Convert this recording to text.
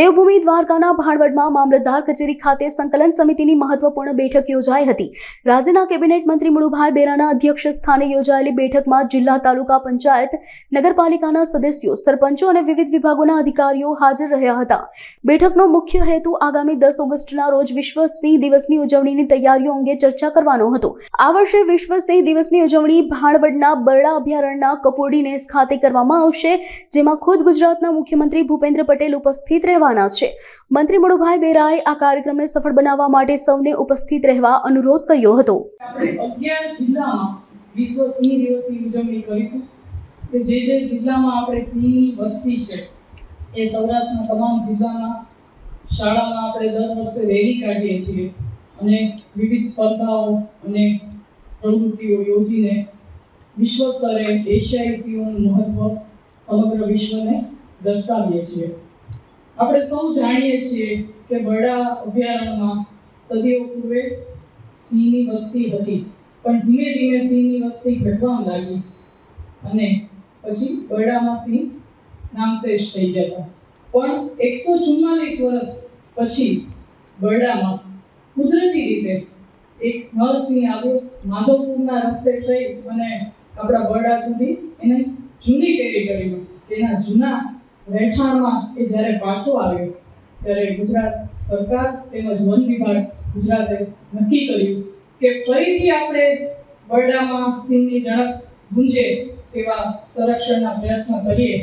દેવભૂમિ દ્વારકાના ભાણવડમાં મામલતદાર કચેરી ખાતે સંકલન સમિતિની મહત્વપૂર્ણ બેઠક યોજાઈ હતી. રાજ્યના કેબિનેટ મંત્રી મુળુભાઈ બેરાના અધ્યક્ષ સ્થાને યોજાયેલી બેઠકમાં જિલ્લા તાલુકા પંચાયત, નગરપાલિકાના સદસ્યો, સરપંચો અને વિવિધ વિભાગોના અધિકારીઓ હાજર રહ્યા હતા. બેઠકનો મુખ્ય હેતુ આગામી દસ ઓગસ્ટના રોજ વિશ્વ સિંહ દિવસની ઉજવણીની તૈયારીઓ અંગે ચર્ચા કરવાનો હતો. આ વર્ષે વિશ્વ સિંહ દિવસની ઉજવણી ભાણવડના બરડા અભયારણ્યના કપોડી નેસ ખાતે કરવામાં આવશે, જેમાં ખુદ ગુજરાતના મુખ્યમંત્રી ભૂપેન્દ્ર પટેલ ઉપસ્થિત રહેવાના છે. મંત્રી મણુભાઈ બેરાએ આ કાર્યક્રમને સફળ બનાવવા માટે સૌને ઉપસ્થિત રહેવા અનુરોધ કર્યો હતો. વિશ્વ સિંહ દિવસની જે જે જિલ્લામાં આપણે સિંહની વસ્તી છે, એ સૌરાષ્ટ્રના તમામ જિલ્લામાં શાળામાં આપણે દર વર્ષે રેલી કાઢીએ છીએ અને વિવિધ સ્પર્ધાઓ અને પ્રવૃત્તિઓ યોજીને વિશ્વ સ્તરે એશિયાઈ સિંહોનું મહત્વ સમગ્ર વિશ્વને દર્શાવીએ છીએ. આપણે સૌ જાણીએ છીએ કે બરડા અભયારણ્યમાં સદીઓ પૂર્વે સિંહની વસ્તી હતી. પણ ધીમે ધીમે સિંહની વસ્તી ઘટવા લાગી અને પછી બરડામાં સિંહ નામશેષ થઈ ગયા હતા પણ એકસો ચુમ્માલીસ વર્ષ પછી બરડામાં કુદરતી રીતે એક નરસિંહ આવ્યો. માધવપુરના રસ્તે થઈ અને આપણા બરડા સુધી એને જૂની ટેરિટરીમાં તેના જૂના રહેઠાણમાં એ જ્યારે પાછો આવ્યો, ત્યારે ગુજરાત સરકાર તેમજ વન વિભાગ ગુજરાતે નક્કી કર્યું કે ફરીથી આપણે બરડામાં સિંહની ઝડપ ગુંજે તેવા સંરક્ષણના પ્રયત્ન કરીએ.